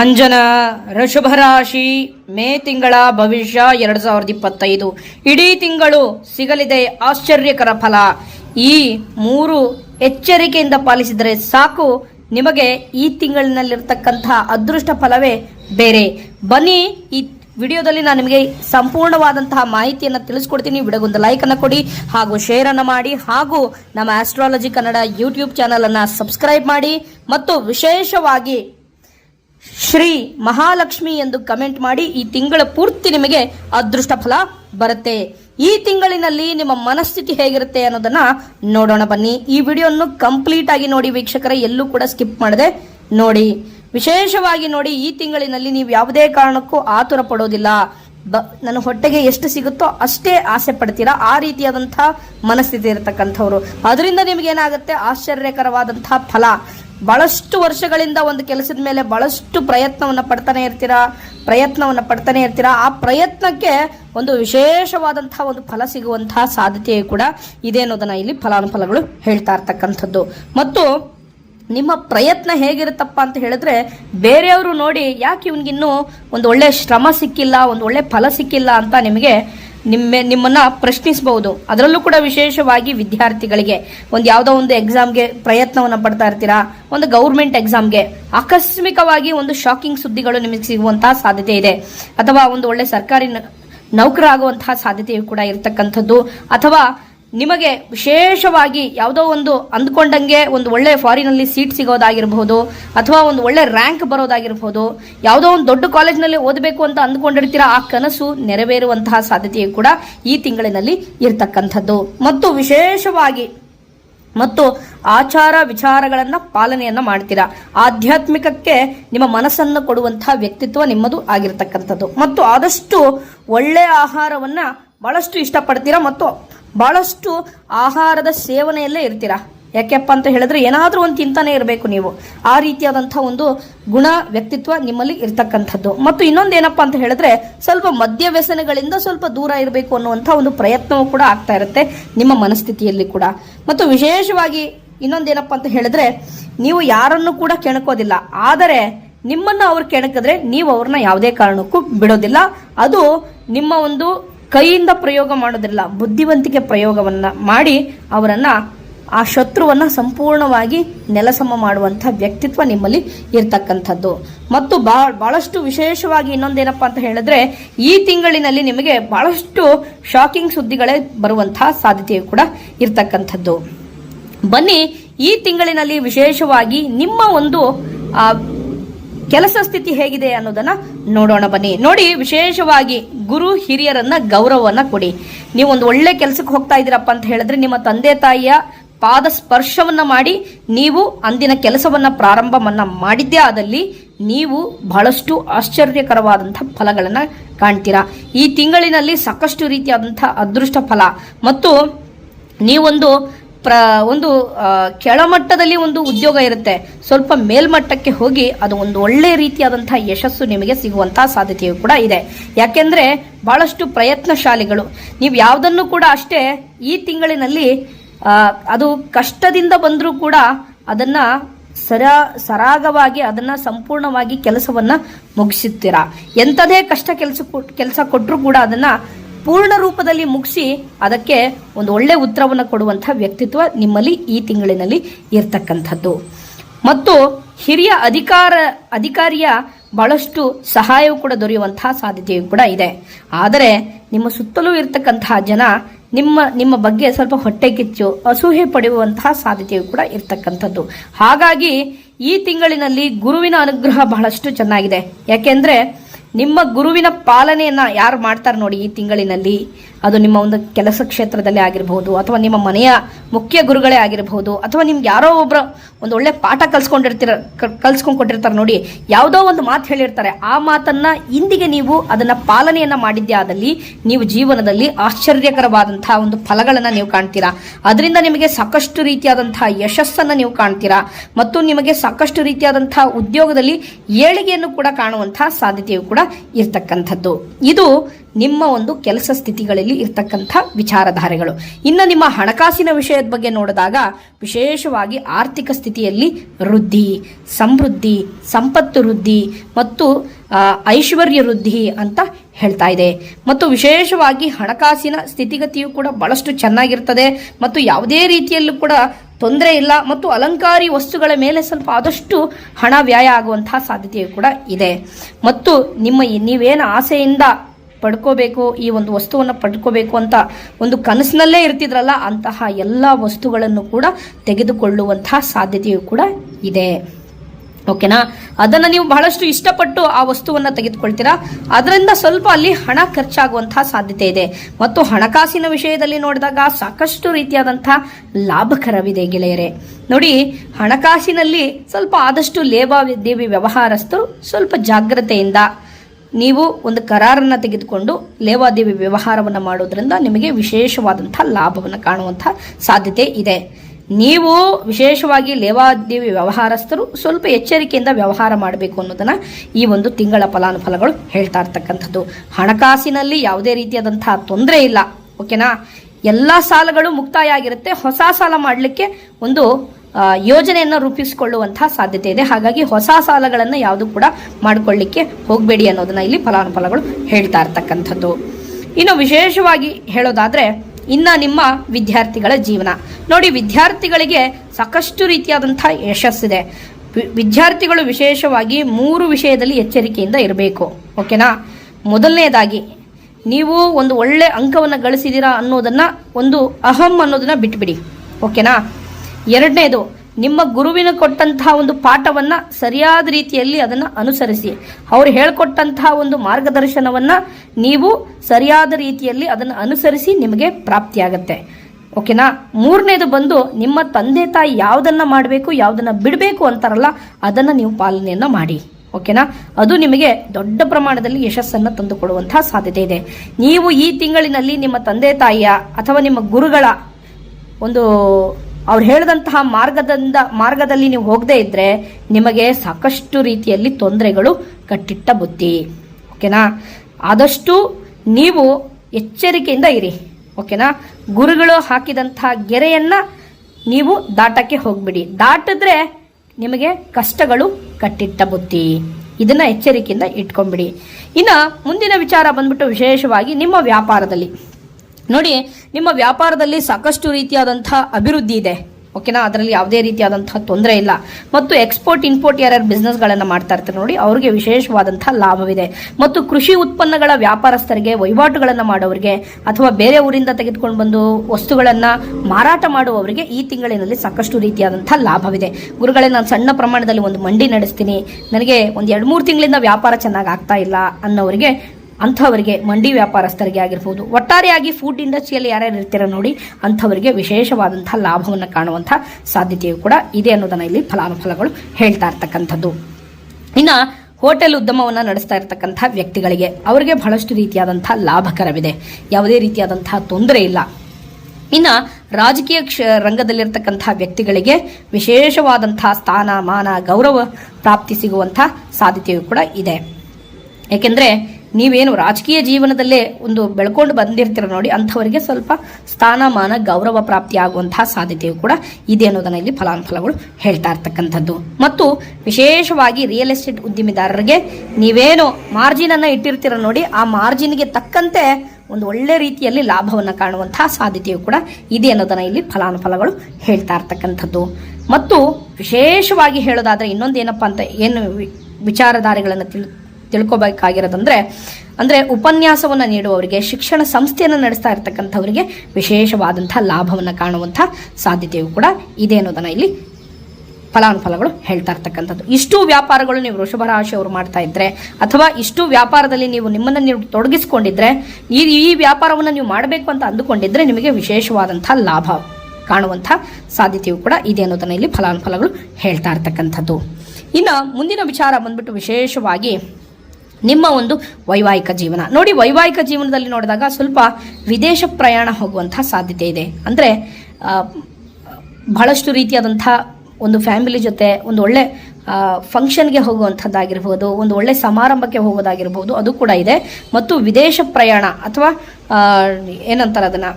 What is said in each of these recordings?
ಅಂಜನ ರಾಶಿ ಮೇ ತಿಂಗಳ ಭವಿಷ್ಯ ಎರಡು ಸಾವಿರದ ಇಪ್ಪತ್ತೈದು. ಇಡೀ ತಿಂಗಳು ಸಿಗಲಿದೆ ಆಶ್ಚರ್ಯಕರ ಫಲ. ಈ ಮೂರು ಎಚ್ಚರಿಕೆಯಿಂದ ಪಾಲಿಸಿದರೆ ಸಾಕು. ನಿಮಗೆ ಈ ತಿಂಗಳಿನಲ್ಲಿರ್ತಕ್ಕಂತಹ ಅದೃಷ್ಟ ಫಲವೇ ಬೇರೆ. ಬನ್ನಿ ಈ ವಿಡಿಯೋದಲ್ಲಿ ನಾನು ನಿಮಗೆ ಸಂಪೂರ್ಣವಾದಂತಹ ಮಾಹಿತಿಯನ್ನು ತಿಳಿಸ್ಕೊಡ್ತೀನಿ. ವಿಡಿಯೋಗೊಂದು ಲೈಕ್ ಅನ್ನು ಕೊಡಿ ಹಾಗೂ ಶೇರ್ ಅನ್ನು ಮಾಡಿ ಹಾಗೂ ನಮ್ಮ ಆಸ್ಟ್ರಾಲಜಿ ಕನ್ನಡ ಯೂಟ್ಯೂಬ್ ಚಾನಲನ್ನು ಸಬ್ಸ್ಕ್ರೈಬ್ ಮಾಡಿ. ಮತ್ತು ವಿಶೇಷವಾಗಿ ಶ್ರೀ ಮಹಾಲಕ್ಷ್ಮಿ ಎಂದು ಕಮೆಂಟ್ ಮಾಡಿ ಈ ತಿಂಗಳ ಪೂರ್ತಿ ನಿಮಗೆ ಅದೃಷ್ಟ ಫಲ ಬರುತ್ತೆ. ಈ ತಿಂಗಳಿನಲ್ಲಿ ನಿಮ್ಮ ಮನಸ್ಥಿತಿ ಹೇಗಿರುತ್ತೆ ಅನ್ನೋದನ್ನ ನೋಡೋಣ ಬನ್ನಿ. ಈ ವಿಡಿಯೋವನ್ನು ಕಂಪ್ಲೀಟ್ ಆಗಿ ನೋಡಿ ವೀಕ್ಷಕರ, ಎಲ್ಲೂ ಕೂಡ ಸ್ಕಿಪ್ ಮಾಡದೆ ನೋಡಿ. ವಿಶೇಷವಾಗಿ ನೋಡಿ, ಈ ತಿಂಗಳಿನಲ್ಲಿ ನೀವು ಯಾವುದೇ ಕಾರಣಕ್ಕೂ ಆತುರ ಪಡೋದಿಲ್ಲ. ಬ, ನನ್ನ ಹೊಟ್ಟೆಗೆ ಎಷ್ಟು ಸಿಗುತ್ತೋ ಅಷ್ಟೇ ಆಸೆ ಪಡ್ತೀರಾ. ಆ ರೀತಿಯಾದಂಥ ಮನಸ್ಥಿತಿ ಇರತಕ್ಕಂಥವ್ರು. ಅದರಿಂದ ನಿಮಗೇನಾಗುತ್ತೆ? ಏನಾಗುತ್ತೆ ಆಶ್ಚರ್ಯಕರವಾದಂತಹ ಫಲ. ಬಹಳಷ್ಟು ವರ್ಷಗಳಿಂದ ಒಂದು ಕೆಲಸದ ಮೇಲೆ ಬಹಳಷ್ಟು ಪ್ರಯತ್ನವನ್ನ ಪಡ್ತಾನೆ ಇರ್ತೀರಾ, ಪ್ರಯತ್ನವನ್ನ ಪಡ್ತಾನೆ ಇರ್ತೀರಾ, ಆ ಪ್ರಯತ್ನಕ್ಕೆ ಒಂದು ವಿಶೇಷವಾದಂತಹ ಒಂದು ಫಲ ಸಿಗುವಂತಹ ಸಾಧ್ಯತೆಯು ಕೂಡ ಇದೆ ಅನ್ನೋದನ್ನು ಇಲ್ಲಿ ಫಲಾನುಫಲಗಳು ಹೇಳ್ತಾ ಇರ್ತಕ್ಕಂಥದ್ದು. ಮತ್ತು ನಿಮ್ಮ ಪ್ರಯತ್ನ ಹೇಗಿರುತ್ತಪ್ಪ ಅಂತ ಹೇಳಿದ್ರೆ, ಬೇರೆಯವರು ನೋಡಿ ಯಾಕೆ ಇವನಿಗಿನ್ನೂ ಒಂದು ಒಳ್ಳೆ ಶ್ರಮ ಸಿಕ್ಕಿಲ್ಲ, ಒಂದು ಒಳ್ಳೆ ಫಲ ಸಿಕ್ಕಿಲ್ಲ ಅಂತ ನಿಮಗೆ ನಿಮ್ಮ, ನಿಮ್ಮನ್ನ ಪ್ರಶ್ನಿಸಬಹುದು. ಅದರಲ್ಲೂ ಕೂಡ ವಿಶೇಷವಾಗಿ ವಿದ್ಯಾರ್ಥಿಗಳಿಗೆ ಒಂದು ಯಾವುದೋ ಒಂದು ಎಕ್ಸಾಮ್ಗೆ ಪ್ರಯತ್ನವನ್ನು ಪಡ್ತಾ ಇರ್ತೀರಾ? ಒಂದು ಗೌರ್ಮೆಂಟ್ ಎಕ್ಸಾಮ್ಗೆ ಆಕಸ್ಮಿಕವಾಗಿ ಒಂದು ಶಾಕಿಂಗ್ ಸುದ್ದಿಗಳು ನಿಮಗೆ ಸಿಗುವಂತಹ ಸಾಧ್ಯತೆ ಇದೆ. ಅಥವಾ ಒಂದು ಒಳ್ಳೆ ಸರ್ಕಾರಿ ನೌಕರ ಆಗುವಂತಹ ಸಾಧ್ಯತೆಯು ಕೂಡ ಇರತಕ್ಕಂಥದ್ದು. ಅಥವಾ ನಿಮಗೆ ವಿಶೇಷವಾಗಿ ಯಾವುದೋ ಒಂದು ಅಂದ್ಕೊಂಡಂಗೆ ಒಂದು ಒಳ್ಳೆ ಫಾರಿನಲ್ಲಿ ಸೀಟ್ ಸಿಗೋದಾಗಿರ್ಬೋದು ಅಥವಾ ಒಂದು ಒಳ್ಳೆ ರ್ಯಾಂಕ್ ಬರೋದಾಗಿರ್ಬೋದು, ಯಾವುದೋ ಒಂದು ದೊಡ್ಡ ಕಾಲೇಜ್ನಲ್ಲಿ ಓದಬೇಕು ಅಂತ ಅಂದ್ಕೊಂಡಿರ್ತೀರಾ, ಆ ಕನಸು ನೆರವೇರುವಂತಹ ಸಾಧ್ಯತೆಯು ಕೂಡ ಈ ತಿಂಗಳಿನಲ್ಲಿ ಇರತಕ್ಕಂಥದ್ದು. ಮತ್ತು ವಿಶೇಷವಾಗಿ ಮತ್ತು ಆಚಾರ ವಿಚಾರಗಳನ್ನು ಪಾಲನೆಯನ್ನ ಮಾಡ್ತೀರಾ. ಆಧ್ಯಾತ್ಮಿಕಕ್ಕೆ ನಿಮ್ಮ ಮನಸ್ಸನ್ನು ಕೊಡುವಂತಹ ವ್ಯಕ್ತಿತ್ವ ನಿಮ್ಮದು ಆಗಿರತಕ್ಕಂಥದ್ದು. ಮತ್ತು ಆದಷ್ಟು ಒಳ್ಳೆಯ ಆಹಾರವನ್ನ ಬಹಳಷ್ಟು ಇಷ್ಟಪಡ್ತೀರಾ ಮತ್ತು ಬಹಳಷ್ಟು ಆಹಾರದ ಸೇವನೆಯಲ್ಲೇ ಇರ್ತೀರಾ? ಯಾಕೆಪ್ಪ ಅಂತ ಹೇಳಿದ್ರೆ ಏನಾದರೂ ಒಂದು ತಿಂತಾನೆ ಇರಬೇಕು ನೀವು. ಆ ರೀತಿಯಾದಂಥ ಒಂದು ಗುಣ ವ್ಯಕ್ತಿತ್ವ ನಿಮ್ಮಲ್ಲಿ ಇರ್ತಕ್ಕಂಥದ್ದು. ಮತ್ತು ಇನ್ನೊಂದೇನಪ್ಪ ಅಂತ ಹೇಳಿದ್ರೆ ಸ್ವಲ್ಪ ಮದ್ಯ ವ್ಯಸನಗಳಿಂದ ಸ್ವಲ್ಪ ದೂರ ಇರಬೇಕು ಅನ್ನುವಂಥ ಒಂದು ಪ್ರಯತ್ನವೂ ಕೂಡ ಆಗ್ತಾ ಇರುತ್ತೆ ನಿಮ್ಮ ಮನಸ್ಥಿತಿಯಲ್ಲಿ ಕೂಡ. ಮತ್ತು ವಿಶೇಷವಾಗಿ ಇನ್ನೊಂದೇನಪ್ಪ ಅಂತ ಹೇಳಿದ್ರೆ ನೀವು ಯಾರನ್ನು ಕೂಡ ಕೆಣಕೋದಿಲ್ಲ. ಆದರೆ ನಿಮ್ಮನ್ನ ಅವ್ರು ಕೆಣಕಿದ್ರೆ ನೀವು ಅವ್ರನ್ನ ಯಾವುದೇ ಕಾರಣಕ್ಕೂ ಬಿಡೋದಿಲ್ಲ. ಅದು ನಿಮ್ಮ ಒಂದು ಕೈಯಿಂದ ಪ್ರಯೋಗ ಮಾಡೋದಿಲ್ಲ ಬುದ್ಧಿವಂತಿಕೆ ಪ್ರಯೋಗವನ್ನ ಮಾಡಿ ಅವರನ್ನ ಆ ಶತ್ರುವನ್ನ ಸಂಪೂರ್ಣವಾಗಿ ನೆಲಸಮ ಮಾಡುವಂಥ ವ್ಯಕ್ತಿತ್ವ ನಿಮ್ಮಲ್ಲಿ ಇರ್ತಕ್ಕಂಥದ್ದು. ಮತ್ತು ಬಾ- ಬಹಳಷ್ಟು ವಿಶೇಷವಾಗಿ ಇನ್ನೊಂದೇನಪ್ಪ ಅಂತ ಹೇಳಿದ್ರೆ, ಈ ತಿಂಗಳಿನಲ್ಲಿ ನಿಮಗೆ ಬಹಳಷ್ಟು ಶಾಕಿಂಗ್ ಸುದ್ದಿಗಳೇ ಬರುವಂತಹ ಸಾಧ್ಯತೆಯು ಕೂಡ ಇರ್ತಕ್ಕಂಥದ್ದು. ಬನ್ನಿ, ಈ ತಿಂಗಳಿನಲ್ಲಿ ವಿಶೇಷವಾಗಿ ನಿಮ್ಮ ಒಂದು ಕೆಲಸ ಸ್ಥಿತಿ ಹೇಗಿದೆ ಅನ್ನೋದನ್ನ ನೋಡೋಣ ಬನ್ನಿ. ನೋಡಿ, ವಿಶೇಷವಾಗಿ ಗುರು ಹಿರಿಯರನ್ನ ಗೌರವವನ್ನ ಕೊಡಿ. ನೀವು ಒಂದು ಒಳ್ಳೆ ಕೆಲಸಕ್ಕೆ ಹೋಗ್ತಾ ಇದ್ದೀರಪ್ಪ ಅಂತ ಹೇಳಿದ್ರೆ ನಿಮ್ಮ ತಂದೆ ತಾಯಿಯ ಪಾದ ಸ್ಪರ್ಶವನ್ನ ಮಾಡಿ, ನೀವು ಅಂದಿನ ಕೆಲಸವನ್ನ ಪ್ರಾರಂಭವನ್ನ ಮಾಡಿದ್ದೇ ಆದಲ್ಲಿ ನೀವು ಬಹಳಷ್ಟು ಆಶ್ಚರ್ಯಕರವಾದಂತಹ ಫಲಗಳನ್ನ ಕಾಣ್ತೀರಾ. ಈ ತಿಂಗಳಿನಲ್ಲಿ ಸಾಕಷ್ಟು ರೀತಿಯಾದಂತಹ ಅದೃಷ್ಟ ಫಲ. ಮತ್ತು ನೀವೊಂದು ಪ್ರ, ಒಂದು ಕೆಳಮಟ್ಟದಲ್ಲಿ ಒಂದು ಉದ್ಯೋಗ ಇರುತ್ತೆ. ಸ್ವಲ್ಪ ಮೇಲ್ಮಟ್ಟಕ್ಕೆ ಹೋಗಿ ಅದು ಒಂದು ಒಳ್ಳೆ ರೀತಿಯಾದಂತಹ ಯಶಸ್ಸು ನಿಮಗೆ ಸಿಗುವಂತಹ ಸಾಧ್ಯತೆಯು ಕೂಡ ಇದೆ. ಯಾಕೆಂದ್ರೆ ಬಹಳಷ್ಟು ಪ್ರಯತ್ನಶಾಲಿಗಳು. ನೀವು ಯಾವುದನ್ನು ಕೂಡ ಅಷ್ಟೇ ಈ ತಿಂಗಳಿನಲ್ಲಿ ಅದು ಕಷ್ಟದಿಂದ ಬಂದರೂ ಕೂಡ ಅದನ್ನ ಸರ, ಸರಾಗವಾಗಿ ಅದನ್ನ ಸಂಪೂರ್ಣವಾಗಿ ಕೆಲಸವನ್ನ ಮುಗಿಸುತ್ತೀರಾ? ಎಂಥದೇ ಕಷ್ಟ ಕೆಲಸ ಕೆಲಸ ಕೊಟ್ಟರು ಕೂಡ ಅದನ್ನ ಪೂರ್ಣ ರೂಪದಲ್ಲಿ ಮುಗಿಸಿ ಅದಕ್ಕೆ ಒಂದು ಒಳ್ಳೆ ಉತ್ತರವನ್ನು ಕೊಡುವಂತಹ ವ್ಯಕ್ತಿತ್ವ ನಿಮ್ಮಲ್ಲಿ ಈ ತಿಂಗಳಿನಲ್ಲಿ ಇರ್ತಕ್ಕಂಥದ್ದು. ಮತ್ತು ಹಿರಿಯ ಅಧಿಕಾರ, ಅಧಿಕಾರಿಯ ಬಹಳಷ್ಟು ಸಹಾಯವು ಕೂಡ ದೊರೆಯುವಂತಹ ಸಾಧ್ಯತೆಯು ಕೂಡ ಇದೆ. ಆದರೆ ನಿಮ್ಮ ಸುತ್ತಲೂ ಇರತಕ್ಕಂತಹ ಜನ ನಿಮ್ಮ ನಿಮ್ಮ ಬಗ್ಗೆ ಸ್ವಲ್ಪ ಹೊಟ್ಟೆ ಕಿಚ್ಚು ಅಸೂಹೆ ಪಡೆಯುವಂತಹ ಸಾಧ್ಯತೆಯು ಕೂಡ ಇರ್ತಕ್ಕಂಥದ್ದು. ಹಾಗಾಗಿ ಈ ತಿಂಗಳಿನಲ್ಲಿ ಗುರುವಿನ ಅನುಗ್ರಹ ಬಹಳಷ್ಟು ಚೆನ್ನಾಗಿದೆ. ಯಾಕೆಂದ್ರೆ ನಿಮ್ಮ ಗುರುವಿನ ಪಾಲನೆಯನ್ನ ಯಾರು ಮಾಡ್ತಾರೆ ನೋಡಿ ಈ ತಿಂಗಳಿನಲ್ಲಿ? ಅದು ನಿಮ್ಮ ಒಂದು ಕೆಲಸ ಕ್ಷೇತ್ರದಲ್ಲಿ ಆಗಿರಬಹುದು ಅಥವಾ ನಿಮ್ಮ ಮನೆಯ ಮುಖ್ಯ ಗುರುಗಳೇ ಆಗಿರಬಹುದು ಅಥವಾ ನಿಮ್ಗೆ ಯಾರೋ ಒಬ್ರು ಒಂದು ಒಳ್ಳೆ ಪಾಠ ಕಲ್ಸ್ಕೊಂಡಿರ್ತೀರ ಕಲ್ಸ್ಕೊಂಡು ಕೊಟ್ಟಿರ್ತಾರೆ ನೋಡಿ, ಯಾವುದೋ ಒಂದು ಮಾತು ಹೇಳಿರ್ತಾರೆ. ಆ ಮಾತನ್ನ ಇಂದಿಗೆ ನೀವು ಅದನ್ನ ಪಾಲನೆಯನ್ನ ಮಾಡಿದ್ದೇ ಆದಲ್ಲಿ ನೀವು ಜೀವನದಲ್ಲಿ ಆಶ್ಚರ್ಯಕರವಾದಂತಹ ಒಂದು ಫಲಗಳನ್ನ ನೀವು ಕಾಣ್ತೀರಾ. ಅದರಿಂದ ನಿಮಗೆ ಸಾಕಷ್ಟು ರೀತಿಯಾದಂತಹ ಯಶಸ್ಸನ್ನ ನೀವು ಕಾಣ್ತೀರಾ. ಮತ್ತು ನಿಮಗೆ ಸಾಕಷ್ಟು ರೀತಿಯಾದಂತಹ ಉದ್ಯೋಗದಲ್ಲಿ ಏಳಿಗೆಯನ್ನು ಕೂಡ ಕಾಣುವಂತಹ ಸಾಧ್ಯತೆಯು ಕೂಡ ಇರ್ತಕ್ಕಂಥದ್ದು. ಇದು ನಿಮ್ಮ ಒಂದು ಕೆಲಸ ಸ್ಥಿತಿಗಳಲ್ಲಿ ಇರ್ತಕ್ಕಂಥ ವಿಚಾರಧಾರೆಗಳು. ಇನ್ನು ನಿಮ್ಮ ಹಣಕಾಸಿನ ವಿಷಯದ ಬಗ್ಗೆ ನೋಡಿದಾಗ ವಿಶೇಷವಾಗಿ ಆರ್ಥಿಕ ಸ್ಥಿತಿಯಲ್ಲಿ ವೃದ್ಧಿ, ಸಮೃದ್ಧಿ, ಸಂಪತ್ತು ವೃದ್ಧಿ ಮತ್ತು ಐಶ್ವರ್ಯ ವೃದ್ಧಿ ಅಂತ ಹೇಳ್ತಾ ಇದೆ. ಮತ್ತು ವಿಶೇಷವಾಗಿ ಹಣಕಾಸಿನ ಸ್ಥಿತಿಗತಿಯು ಕೂಡ ಬಹಳಷ್ಟು ಚೆನ್ನಾಗಿರ್ತದೆ. ಮತ್ತು ಯಾವುದೇ ರೀತಿಯಲ್ಲೂ ಕೂಡ ತೊಂದರೆ ಇಲ್ಲ ಮತ್ತು ಅಲಂಕಾರಿ ವಸ್ತುಗಳ ಮೇಲೆ ಸ್ವಲ್ಪ ಆದಷ್ಟು ಹಣ ವ್ಯಯ ಆಗುವಂತಹ ಸಾಧ್ಯತೆಯು ಕೂಡ ಇದೆ. ಮತ್ತು ನಿಮ್ಮ ನೀವೇನು ಆಸೆಯಿಂದ ಪಡ್ಕೋಬೇಕು, ಈ ಒಂದು ವಸ್ತುವನ್ನು ಪಡ್ಕೋಬೇಕು ಅಂತ ಒಂದು ಕನಸಿನಲ್ಲೇ ಇರ್ತಿದ್ರಲ್ಲ, ಅಂತಹ ಎಲ್ಲ ವಸ್ತುಗಳನ್ನು ಕೂಡ ತೆಗೆದುಕೊಳ್ಳುವಂತಹ ಸಾಧ್ಯತೆಯು ಕೂಡ ಇದೆ. ಓಕೆನಾ? ಅದನ್ನು ನೀವು ಬಹಳಷ್ಟು ಇಷ್ಟಪಟ್ಟು ಆ ವಸ್ತುವನ್ನು ತೆಗೆದುಕೊಳ್ತೀರಾ? ಅದರಿಂದ ಸ್ವಲ್ಪ ಅಲ್ಲಿ ಹಣ ಖರ್ಚಾಗುವಂತಹ ಸಾಧ್ಯತೆ ಇದೆ. ಮತ್ತು ಹಣಕಾಸಿನ ವಿಷಯದಲ್ಲಿ ನೋಡಿದಾಗ ಸಾಕಷ್ಟು ರೀತಿಯಾದಂತಹ ಲಾಭಕರವಿದೆ ಗೆಳೆಯರೆ. ನೋಡಿ, ಹಣಕಾಸಿನಲ್ಲಿ ಸ್ವಲ್ಪ ಆದಷ್ಟು ಲೇವಾದೇವಿ ವ್ಯವಹಾರಸ್ಥರು ಸ್ವಲ್ಪ ಜಾಗ್ರತೆಯಿಂದ ನೀವು ಒಂದು ಕರಾರನ್ನು ತೆಗೆದುಕೊಂಡು ಲೇವಾದೇವಿ ವ್ಯವಹಾರವನ್ನು ಮಾಡೋದ್ರಿಂದ ನಿಮಗೆ ವಿಶೇಷವಾದಂಥ ಲಾಭವನ್ನು ಕಾಣುವಂಥ ಸಾಧ್ಯತೆ ಇದೆ. ನೀವು ವಿಶೇಷವಾಗಿ ಲೇವಾದೇವಿ ವ್ಯವಹಾರಸ್ಥರು ಸ್ವಲ್ಪ ಎಚ್ಚರಿಕೆಯಿಂದ ವ್ಯವಹಾರ ಮಾಡಬೇಕು ಅನ್ನೋದನ್ನ ಈ ಒಂದು ತಿಂಗಳ ಫಲಾನುಫಲಗಳು ಹೇಳ್ತಾ ಇರ್ತಕ್ಕಂಥದ್ದು. ಹಣಕಾಸಿನಲ್ಲಿ ಯಾವುದೇ ರೀತಿಯಾದಂತಹ ತೊಂದರೆ ಇಲ್ಲ, ಓಕೆನಾ? ಎಲ್ಲ ಸಾಲಗಳು ಮುಕ್ತಾಯ ಆಗಿರುತ್ತೆ ಹೊಸ ಸಾಲ ಮಾಡಲಿಕ್ಕೆ ಒಂದು ಯೋಜನೆಯನ್ನು ರೂಪಿಸಿಕೊಳ್ಳುವಂತಹ ಸಾಧ್ಯತೆ ಇದೆ. ಹಾಗಾಗಿ ಹೊಸ ಸಾಲಗಳನ್ನು ಯಾವುದು ಕೂಡ ಮಾಡಿಕೊಳ್ಳಿಕ್ಕೆ ಹೋಗಬೇಡಿ ಅನ್ನೋದನ್ನ ಇಲ್ಲಿ ಫಲಾನುಫಲಗಳು ಹೇಳ್ತಾ ಇರ್ತಕ್ಕಂಥದ್ದು. ಇನ್ನು ವಿಶೇಷವಾಗಿ ಹೇಳೋದಾದ್ರೆ ಇನ್ನ ನಿಮ್ಮ ವಿದ್ಯಾರ್ಥಿಗಳ ಜೀವನ. ನೋಡಿ, ವಿದ್ಯಾರ್ಥಿಗಳಿಗೆ ಸಾಕಷ್ಟು ರೀತಿಯಾದಂಥ ಯಶಸ್ಸಿದೆ. ವಿದ್ಯಾರ್ಥಿಗಳು ವಿಶೇಷವಾಗಿ ಮೂರು ವಿಷಯದಲ್ಲಿ ಎಚ್ಚರಿಕೆಯಿಂದ ಇರಬೇಕು. ಓಕೆನಾ? ಮೊದಲನೇದಾಗಿ, ನೀವು ಒಂದು ಒಳ್ಳೆ ಅಂಕವನ್ನು ಗಳಿಸಿದ್ದೀರಾ ಅನ್ನೋದನ್ನ ಒಂದು ಅಹಂ ಅನ್ನೋದನ್ನ ಬಿಟ್ಬಿಡಿ. ಓಕೆನಾ? ಎರಡನೇದು ನಿಮ್ಮ ಗುರುವಿನ ಕೊಟ್ಟಂತಹ ಒಂದು ಪಾಠವನ್ನ ಸರಿಯಾದ ರೀತಿಯಲ್ಲಿ ಅದನ್ನು ಅನುಸರಿಸಿ. ಅವ್ರು ಹೇಳ್ಕೊಟ್ಟಂತಹ ಒಂದು ಮಾರ್ಗದರ್ಶನವನ್ನ ನೀವು ಸರಿಯಾದ ರೀತಿಯಲ್ಲಿ ಅದನ್ನು ಅನುಸರಿಸಿ ನಿಮಗೆ ಪ್ರಾಪ್ತಿಯಾಗತ್ತೆ. ಓಕೆನಾ? ಮೂರನೇದು ಬಂದು ನಿಮ್ಮ ತಂದೆ ತಾಯಿ ಯಾವುದನ್ನು ಮಾಡಬೇಕು, ಯಾವುದನ್ನು ಬಿಡಬೇಕು ಅಂತಾರಲ್ಲ, ಅದನ್ನ ನೀವು ಪಾಲನೆಯನ್ನ ಮಾಡಿ. ಓಕೆನಾ? ಅದು ನಿಮಗೆ ದೊಡ್ಡ ಪ್ರಮಾಣದಲ್ಲಿ ಯಶಸ್ಸನ್ನು ತಂದುಕೊಡುವಂತಹ ಸಾಧ್ಯತೆ ಇದೆ. ನೀವು ಈ ತಿಂಗಳಿನಲ್ಲಿ ನಿಮ್ಮ ತಂದೆ ತಾಯಿಯ ಅಥವಾ ನಿಮ್ಮ ಗುರುಗಳ ಒಂದು ಅವ್ರು ಹೇಳಿದಂತಹ ಮಾರ್ಗದಿಂದ, ಮಾರ್ಗದಲ್ಲಿ ನೀವು ಹೋಗದೇ ಇದ್ರೆ ನಿಮಗೆ ಸಾಕಷ್ಟು ರೀತಿಯಲ್ಲಿ ತೊಂದರೆಗಳು, ಕಟ್ಟಿಟ್ಟ ಬುದ್ಧಿ. ಓಕೆನಾ? ಆದಷ್ಟು ನೀವು ಎಚ್ಚರಿಕೆಯಿಂದ ಇರಿ. ಓಕೆನಾ? ಗುರುಗಳು ಹಾಕಿದಂತಹ ಗೆರೆಯನ್ನ ನೀವು ದಾಟಕ್ಕೆ ಹೋಗ್ಬಿಡಿ. ದಾಟಿದ್ರೆ ನಿಮಗೆ ಕಷ್ಟಗಳು, ಕಟ್ಟಿಟ್ಟ ಬುದ್ಧಿ. ಇದನ್ನ ಎಚ್ಚರಿಕೆಯಿಂದ ಇಟ್ಕೊಂಡ್ಬಿಡಿ. ಇನ್ನ ಮುಂದಿನ ವಿಚಾರ ಬಂದ್ಬಿಟ್ಟು ವಿಶೇಷವಾಗಿ ನಿಮ್ಮ ವ್ಯಾಪಾರದಲ್ಲಿ. ನೋಡಿ, ನಿಮ್ಮ ವ್ಯಾಪಾರದಲ್ಲಿ ಸಾಕಷ್ಟು ರೀತಿಯಾದಂತಹ ಅಭಿವೃದ್ಧಿ ಇದೆ. ಓಕೆನಾ? ಅದರಲ್ಲಿ ಯಾವುದೇ ರೀತಿಯಾದಂತಹ ತೊಂದರೆ ಇಲ್ಲ. ಮತ್ತು ಎಕ್ಸ್ಪೋರ್ಟ್ ಇಂಪೋರ್ಟ್ ಯಾರ್ಯಾರು ಬಿಸ್ನೆಸ್ಗಳನ್ನು ಮಾಡ್ತಾ ಇರ್ತಾರೆ ನೋಡಿ, ಅವರಿಗೆ ವಿಶೇಷವಾದಂತಹ ಲಾಭವಿದೆ. ಮತ್ತು ಕೃಷಿ ಉತ್ಪನ್ನಗಳ ವ್ಯಾಪಾರಸ್ಥರಿಗೆ, ವಹಿವಾಟುಗಳನ್ನು ಮಾಡೋರಿಗೆ ಅಥವಾ ಬೇರೆ ಊರಿಂದ ತೆಗೆದುಕೊಂಡು ಬಂದು ವಸ್ತುಗಳನ್ನು ಮಾರಾಟ ಮಾಡುವವರಿಗೆ ಈ ತಿಂಗಳಿನಲ್ಲಿ ಸಾಕಷ್ಟು ರೀತಿಯಾದಂತಹ ಲಾಭವಿದೆ. ಗುರುಗಳೇ, ನಾನು ಸಣ್ಣ ಪ್ರಮಾಣದಲ್ಲಿ ಒಂದು ಮಂಡಿ ನಡೆಸ್ತೀನಿ. ನನಗೆ ಒಂದು ಎರಡು ಮೂರು ತಿಂಗಳಿಂದ ವ್ಯಾಪಾರ ಚೆನ್ನಾಗಿ ಆಗ್ತಾ ಇಲ್ಲ ಅನ್ನೋರಿಗೆ ಅಂಥವರಿಗೆ ಮಂಡಿ ವ್ಯಾಪಾರಸ್ಥರಿಗೆ ಆಗಿರ್ಬೋದು. ಒಟ್ಟಾರೆಯಾಗಿ ಫುಡ್ ಇಂಡಸ್ಟ್ರಿಯಲ್ಲಿ ಯಾರ್ಯಾರು ಇರ್ತೀರ ನೋಡಿ, ಅಂಥವರಿಗೆ ವಿಶೇಷವಾದಂಥ ಲಾಭವನ್ನು ಕಾಣುವಂಥ ಸಾಧ್ಯತೆಯು ಕೂಡ ಇದೆ ಅನ್ನೋದನ್ನ ಇಲ್ಲಿ ಫಲಾನುಫಲಗಳು ಹೇಳ್ತಾ ಇರ್ತಕ್ಕಂಥದ್ದು. ಇನ್ನ ಹೋಟೆಲ್ ಉದ್ಯಮವನ್ನು ನಡೆಸ್ತಾ ಇರತಕ್ಕಂಥ ವ್ಯಕ್ತಿಗಳಿಗೆ ಅವರಿಗೆ ಬಹಳಷ್ಟು ರೀತಿಯಾದಂಥ ಲಾಭಕರವಿದೆ. ಯಾವುದೇ ರೀತಿಯಾದಂತಹ ತೊಂದರೆ ಇಲ್ಲ. ಇನ್ನ ರಾಜಕೀಯ ಕ್ಷ, ರಂಗದಲ್ಲಿರ್ತಕ್ಕಂಥ ವ್ಯಕ್ತಿಗಳಿಗೆ ವಿಶೇಷವಾದಂಥ ಸ್ಥಾನ, ಮಾನ, ಗೌರವ ಪ್ರಾಪ್ತಿ ಸಿಗುವಂಥ ಸಾಧ್ಯತೆಯು ಕೂಡ ಇದೆ. ಯಾಕೆಂದ್ರೆ ನೀವೇನು ರಾಜಕೀಯ ಜೀವನದಲ್ಲೇ ಒಂದು ಬೆಳ್ಕೊಂಡು ಬಂದಿರ್ತೀರ ನೋಡಿ, ಅಂಥವರಿಗೆ ಸ್ವಲ್ಪ ಸ್ಥಾನಮಾನ, ಗೌರವ ಪ್ರಾಪ್ತಿ ಆಗುವಂತಹ ಸಾಧ್ಯತೆಯು ಕೂಡ ಇದೆ ಅನ್ನೋದನ್ನ ಇಲ್ಲಿ ಫಲಾನುಫಲಗಳು ಹೇಳ್ತಾ ಇರ್ತಕ್ಕಂಥದ್ದು. ಮತ್ತು ವಿಶೇಷವಾಗಿ ರಿಯಲ್ ಎಸ್ಟೇಟ್ ಉದ್ಯಮಿದಾರರಿಗೆ ನೀವೇನು ಮಾರ್ಜಿನ್ ಅನ್ನ ಇಟ್ಟಿರ್ತೀರ ನೋಡಿ, ಆ ಮಾರ್ಜಿನ್ಗೆ ತಕ್ಕಂತೆ ಒಂದು ಒಳ್ಳೆ ರೀತಿಯಲ್ಲಿ ಲಾಭವನ್ನು ಕಾಣುವಂತಹ ಸಾಧ್ಯತೆಯು ಕೂಡ ಇದೆ ಅನ್ನೋದನ್ನ ಇಲ್ಲಿ ಫಲಾನುಫಲಗಳು ಹೇಳ್ತಾ ಇರ್ತಕ್ಕಂಥದ್ದು. ಮತ್ತು ವಿಶೇಷವಾಗಿ ಹೇಳೋದಾದ್ರೆ ಇನ್ನೊಂದು ಏನಪ್ಪ ಅಂತ ಏನು ವಿಚಾರಧಾರೆಗಳನ್ನು ತಿಳ್ ತಿಳ್ಕೊಬೇಕಾಗಿರೋದಂದ್ರೆ, ಅಂದ್ರೆ ಉಪನ್ಯಾಸವನ್ನು ನೀಡುವವರಿಗೆ, ಶಿಕ್ಷಣ ಸಂಸ್ಥೆಯನ್ನು ನಡೆಸ್ತಾ ಇರ್ತಕ್ಕಂಥವರಿಗೆ ವಿಶೇಷವಾದಂತಹ ಲಾಭವನ್ನು ಕಾಣುವಂತಹ ಸಾಧ್ಯತೆಯು ಕೂಡ ಇದೆ ಅನ್ನೋದನ್ನ ಇಲ್ಲಿ ಫಲಾನುಫಲಗಳು ಹೇಳ್ತಾ ಇರ್ತಕ್ಕಂಥದ್ದು. ಇಷ್ಟು ವ್ಯಾಪಾರಗಳು ನೀವು ವೃಷಭ ರಾಶಿಯವರು ಮಾಡ್ತಾ ಇದ್ರೆ, ಅಥವಾ ಇಷ್ಟು ವ್ಯಾಪಾರದಲ್ಲಿ ನೀವು ನಿಮ್ಮನ್ನು ನೀವು ತೊಡಗಿಸ್ಕೊಂಡಿದ್ರೆ, ಈ ಈ ವ್ಯಾಪಾರವನ್ನು ನೀವು ಮಾಡಬೇಕು ಅಂತ ಅಂದುಕೊಂಡಿದ್ರೆ ನಿಮಗೆ ವಿಶೇಷವಾದಂತಹ ಲಾಭ ಕಾಣುವಂಥ ಸಾಧ್ಯತೆಯು ಕೂಡ ಇದೆ ಅನ್ನೋದನ್ನ ಇಲ್ಲಿ ಫಲಾನುಫಲಗಳು ಹೇಳ್ತಾ ಇರ್ತಕ್ಕಂಥದ್ದು. ಇನ್ನು ಮುಂದಿನ ವಿಚಾರ ಬಂದ್ಬಿಟ್ಟು ವಿಶೇಷವಾಗಿ ನಿಮ್ಮ ಒಂದು ವೈವಾಹಿಕ ಜೀವನ. ನೋಡಿ, ವೈವಾಹಿಕ ಜೀವನದಲ್ಲಿ ನೋಡಿದಾಗ ಸ್ವಲ್ಪ ವಿದೇಶ ಪ್ರಯಾಣ ಹೋಗುವಂತಹ ಸಾಧ್ಯತೆ ಇದೆ. ಅಂದರೆ ಬಹಳಷ್ಟು ರೀತಿಯಾದಂಥ ಒಂದು ಫ್ಯಾಮಿಲಿ ಜೊತೆ ಒಂದು ಒಳ್ಳೆ ಫಂಕ್ಷನ್ಗೆ ಹೋಗುವಂಥದ್ದಾಗಿರ್ಬೋದು, ಒಂದು ಒಳ್ಳೆ ಸಮಾರಂಭಕ್ಕೆ ಹೋಗೋದಾಗಿರ್ಬೋದು, ಅದು ಕೂಡ ಇದೆ. ಮತ್ತು ವಿದೇಶ ಪ್ರಯಾಣ ಅಥವಾ ಏನಂತಾರೆ ಅದನ್ನು?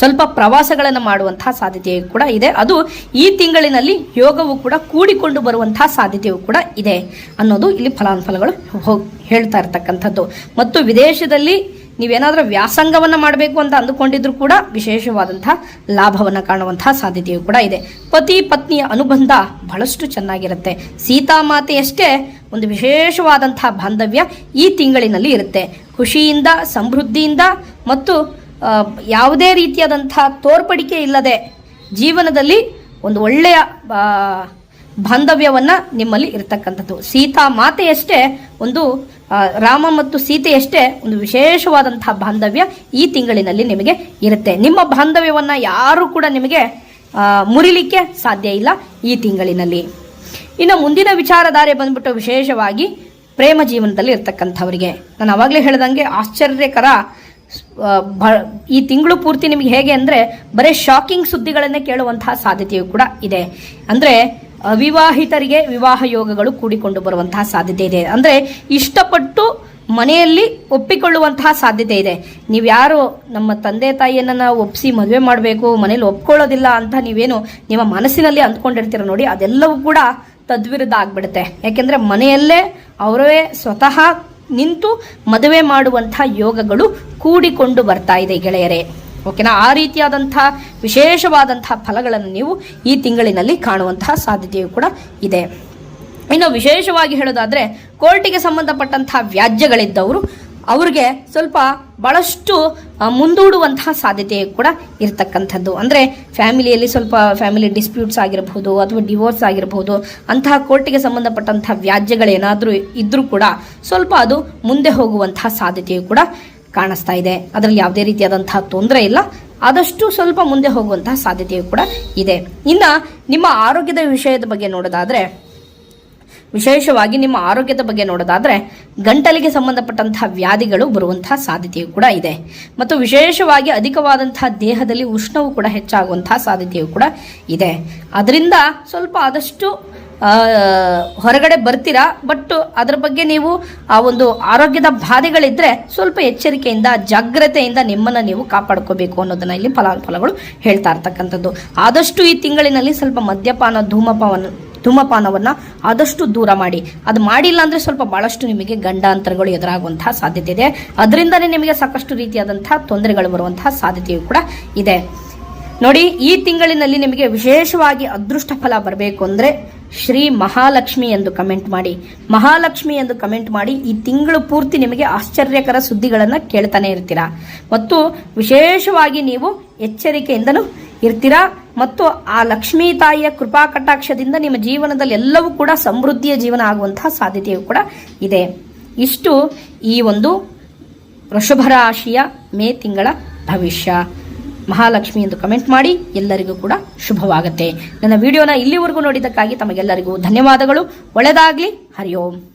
ಸ್ವಲ್ಪ ಪ್ರವಾಸಗಳನ್ನು ಮಾಡುವಂತಹ ಸಾಧ್ಯತೆಯು ಕೂಡ ಇದೆ. ಅದು ಈ ತಿಂಗಳಿನಲ್ಲಿ ಯೋಗವು ಕೂಡ ಕೂಡಿಕೊಂಡು ಬರುವಂತಹ ಸಾಧ್ಯತೆಯೂ ಕೂಡ ಇದೆ ಅನ್ನೋದು ಇಲ್ಲಿ ಫಲಾನುಫಲಗಳು ಹೇಳ್ತಾ ಇರ್ತಕ್ಕಂಥದ್ದು. ಮತ್ತು ವಿದೇಶದಲ್ಲಿ ನೀವೇನಾದರೂ ವ್ಯಾಸಂಗವನ್ನು ಮಾಡಬೇಕು ಅಂತ ಅಂದುಕೊಂಡಿದ್ರು ಕೂಡ ವಿಶೇಷವಾದಂತಹ ಲಾಭವನ್ನು ಕಾಣುವಂತಹ ಸಾಧ್ಯತೆಯು ಕೂಡ ಇದೆ. ಪತಿ ಪತ್ನಿಯ ಅನುಬಂಧ ಬಹಳಷ್ಟು ಚೆನ್ನಾಗಿರುತ್ತೆ. ಸೀತಾಮಾತೆಯಷ್ಟೇ ಒಂದು ವಿಶೇಷವಾದಂತಹ ಬಾಂಧವ್ಯ ಈ ತಿಂಗಳಿನಲ್ಲಿ ಇರುತ್ತೆ. ಖುಷಿಯಿಂದ, ಸಮೃದ್ಧಿಯಿಂದ ಮತ್ತು ಯಾವುದೇ ರೀತಿಯಾದಂಥ ತೋರ್ಪಡಿಕೆ ಇಲ್ಲದೆ ಜೀವನದಲ್ಲಿ ಒಂದು ಒಳ್ಳೆಯ ಬಾಂಧವ್ಯವನ್ನು ನಿಮ್ಮಲ್ಲಿ ಇರತಕ್ಕಂಥದ್ದು. ಸೀತಾ ಮಾತೆಯಷ್ಟೇ ಒಂದು ರಾಮ ಮತ್ತು ಸೀತೆಯಷ್ಟೇ ಒಂದು ವಿಶೇಷವಾದಂತಹ ಬಾಂಧವ್ಯ ಈ ತಿಂಗಳಿನಲ್ಲಿ ನಿಮಗೆ ಇರುತ್ತೆ. ನಿಮ್ಮ ಬಾಂಧವ್ಯವನ್ನು ಯಾರೂ ಕೂಡ ನಿಮಗೆ ಮುರಿಲಿಕ್ಕೆ ಸಾಧ್ಯ ಇಲ್ಲ ಈ ತಿಂಗಳಿನಲ್ಲಿ. ಇನ್ನು ಮುಂದಿನ ವಿಚಾರಧಾರೆ ಬಂದ್ಬಿಟ್ಟು ವಿಶೇಷವಾಗಿ ಪ್ರೇಮ ಜೀವನದಲ್ಲಿ ಇರ್ತಕ್ಕಂಥವರಿಗೆ. ನಾನು ಅವಾಗಲೇ ಹೇಳ್ದಂಗೆ ಆಶ್ಚರ್ಯಕರ ಈ ತಿಂಗಳು ಪೂರ್ತಿ ನಿಮಗೆ ಹೇಗೆ ಅಂದರೆ ಬರೀ ಶಾಕಿಂಗ್ ಸುದ್ದಿಗಳನ್ನೇ ಕೇಳುವಂತಹ ಸಾಧ್ಯತೆಯು ಕೂಡ ಇದೆ. ಅಂದರೆ ಅವಿವಾಹಿತರಿಗೆ ವಿವಾಹ ಯೋಗಗಳು ಕೂಡಿಕೊಂಡು ಬರುವಂತಹ ಸಾಧ್ಯತೆ ಇದೆ. ಅಂದರೆ ಇಷ್ಟಪಟ್ಟು ಮನೆಯಲ್ಲಿ ಒಪ್ಪಿಕೊಳ್ಳುವಂತಹ ಸಾಧ್ಯತೆ ಇದೆ. ನೀವು ಯಾರು ನಮ್ಮ ತಂದೆ ತಾಯಿಯನ್ನು ನಾವು ಒಪ್ಪಿಸಿ ಮದುವೆ ಮಾಡಬೇಕು, ಮನೇಲಿ ಒಪ್ಕೊಳ್ಳೋದಿಲ್ಲ ಅಂತ ನೀವೇನು ನಿಮ್ಮ ಮನಸ್ಸಿನಲ್ಲಿ ಅಂದ್ಕೊಂಡಿರ್ತೀರ ನೋಡಿ, ಅದೆಲ್ಲವೂ ಕೂಡ ತದ್ವಿರುದ್ಧ ಆಗ್ಬಿಡುತ್ತೆ. ಯಾಕೆಂದರೆ ಮನೆಯಲ್ಲೇ ಅವರೇ ಸ್ವತಃ ನಿಂತು ಮದುವೆ ಮಾಡುವಂಥ ಯೋಗಗಳು ಕೂಡಿಕೊಂಡು ಬರ್ತಾ ಇದೆ ಗೆಳೆಯರೇ. ಓಕೆನಾ? ಆ ರೀತಿಯಾದಂಥ ವಿಶೇಷವಾದಂತಹ ಫಲಗಳನ್ನು ನೀವು ಈ ತಿಂಗಳಿನಲ್ಲಿ ಕಾಣುವಂತಹ ಸಾಧ್ಯತೆಯು ಕೂಡ ಇದೆ. ಇನ್ನು ವಿಶೇಷವಾಗಿ ಹೇಳೋದಾದ್ರೆ, ಕೋರ್ಟಿಗೆ ಸಂಬಂಧಪಟ್ಟಂತಹ ವ್ಯಾಜ್ಯಗಳಿದ್ದವರು ಅವ್ರಿಗೆ ಸ್ವಲ್ಪ ಬಹಳಷ್ಟು ಆ, ಮುಂದೂಡುವಂತಹ ಸಾಧ್ಯತೆ ಕೂಡ ಇರತಕ್ಕಂಥದ್ದು. ಅಂದರೆ ಫ್ಯಾಮಿಲಿಯಲ್ಲಿ ಸ್ವಲ್ಪ ಫ್ಯಾಮಿಲಿ ಡಿಸ್ಪ್ಯೂಟ್ಸ್ ಆಗಿರಬಹುದು ಅಥವಾ ಡಿವೋರ್ಸ್ ಆಗಿರಬಹುದು ಅಂತಹ ಕೋರ್ಟಿಗೆ ಸಂಬಂಧಪಟ್ಟಂತಹ ವ್ಯಾಜ್ಯಗಳೇನಾದರೂ ಇದ್ದರೂ ಕೂಡ ಸ್ವಲ್ಪ ಅದು ಮುಂದೆ ಹೋಗುವಂತಹ ಸಾಧ್ಯತೆಯು ಕೂಡ ಕಾಣಿಸ್ತಾ ಇದೆ. ಅದರಲ್ಲಿ ಯಾವುದೇ ರೀತಿಯಾದಂತಹ ತೊಂದರೆ ಇಲ್ಲ. ಆದಷ್ಟು ಸ್ವಲ್ಪ ಮುಂದೆ ಹೋಗುವಂತಹ ಸಾಧ್ಯತೆಯು ಕೂಡ ಇದೆ. ಇನ್ನು ನಿಮ್ಮ ಆರೋಗ್ಯದ ವಿಷಯದ ಬಗ್ಗೆ ನೋಡೋದಾದ್ರೆ ವಿಶೇಷವಾಗಿ ನಿಮ್ಮ ಆರೋಗ್ಯದ ಬಗ್ಗೆ ನೋಡೋದಾದ್ರೆ ಗಂಟಲಿಗೆ ಸಂಬಂಧಪಟ್ಟಂತಹ ವ್ಯಾಧಿಗಳು ಬರುವಂತಹ ಸಾಧ್ಯತೆಯು ಕೂಡ ಇದೆ. ಮತ್ತು ವಿಶೇಷವಾಗಿ ಅಧಿಕವಾದಂತಹ ದೇಹದಲ್ಲಿ ಉಷ್ಣವು ಕೂಡ ಹೆಚ್ಚಾಗುವಂತಹ ಸಾಧ್ಯತೆಯು ಕೂಡ ಇದೆ. ಅದರಿಂದ ಸ್ವಲ್ಪ ಆದಷ್ಟು ಹೊರಗಡೆ ಬರ್ತೀರಾ, ಬಟ್ ಅದರ ಬಗ್ಗೆ ನೀವು ಆ ಒಂದು ಆರೋಗ್ಯದ ಬಾಧೆಗಳಿದ್ರೆ ಸ್ವಲ್ಪ ಎಚ್ಚರಿಕೆಯಿಂದ, ಜಾಗ್ರತೆಯಿಂದ ನಿಮ್ಮನ್ನು ನೀವು ಕಾಪಾಡ್ಕೋಬೇಕು ಅನ್ನೋದನ್ನ ಇಲ್ಲಿ ಫಲಾನುಫಲಗಳು ಹೇಳ್ತಾ ಇರ್ತಕ್ಕಂಥದ್ದು. ಆದಷ್ಟು ಈ ತಿಂಗಳಿನಲ್ಲಿ ಸ್ವಲ್ಪ ಮದ್ಯಪಾನ, ಧೂಮಪಾನ ಧೂಮಪಾನವನ್ನು ಆದಷ್ಟು ದೂರ ಮಾಡಿ. ಅದು ಮಾಡಿಲ್ಲ ಅಂದರೆ ಸ್ವಲ್ಪ ಭಾಳಷ್ಟು ನಿಮಗೆ ಗಂಡಾಂತರಗಳು ಎದುರಾಗುವಂತಹ ಸಾಧ್ಯತೆ ಇದೆ. ಅದರಿಂದನೇ ನಿಮಗೆ ಸಾಕಷ್ಟು ರೀತಿಯಾದಂತಹ ತೊಂದರೆಗಳು ಬರುವಂತಹ ಸಾಧ್ಯತೆಯು ಕೂಡ ಇದೆ. ನೋಡಿ, ಈ ತಿಂಗಳಿನಲ್ಲಿ ನಿಮಗೆ ವಿಶೇಷವಾಗಿ ಅದೃಷ್ಟ ಫಲ ಬರಬೇಕು ಅಂದರೆ ಶ್ರೀ ಮಹಾಲಕ್ಷ್ಮಿ ಎಂದು ಕಮೆಂಟ್ ಮಾಡಿ. ಮಹಾಲಕ್ಷ್ಮಿ ಎಂದು ಕಮೆಂಟ್ ಮಾಡಿ ಈ ತಿಂಗಳು ಪೂರ್ತಿ ನಿಮಗೆ ಆಶ್ಚರ್ಯಕರ ಸುದ್ದಿಗಳನ್ನು ಕೇಳ್ತಾನೆ ಇರ್ತೀರಾ. ಮತ್ತು ವಿಶೇಷವಾಗಿ ನೀವು ಎಚ್ಚರಿಕೆಯಿಂದನೂ ಇರ್ತೀರಾ? ಮತ್ತು ಆ ಲಕ್ಷ್ಮೀ ತಾಯಿಯ ಕೃಪಾ ಕಟಾಕ್ಷದಿಂದ ನಿಮ್ಮ ಜೀವನದಲ್ಲಿ ಎಲ್ಲವೂ ಕೂಡ ಸಮೃದ್ಧಿಯ ಜೀವನ ಆಗುವಂತಹ ಸಾಧ್ಯತೆಯು ಕೂಡ ಇದೆ. ಇಷ್ಟು ಈ ಒಂದು ವೃಷಭ ರಾಶಿಯ ಮೇ ತಿಂಗಳ ಭವಿಷ್ಯ. ಮಹಾಲಕ್ಷ್ಮಿ ಎಂದು ಕಮೆಂಟ್ ಮಾಡಿ, ಎಲ್ಲರಿಗೂ ಕೂಡ ಶುಭವಾಗುತ್ತೆ. ನನ್ನ ವಿಡಿಯೋನ ಇಲ್ಲಿವರೆಗೂ ನೋಡಿದ್ದಕ್ಕಾಗಿ ತಮಗೆಲ್ಲರಿಗೂ ಧನ್ಯವಾದಗಳು. ಒಳ್ಳೆಯದಾಗಲಿ ಹರಿ ಓಂ.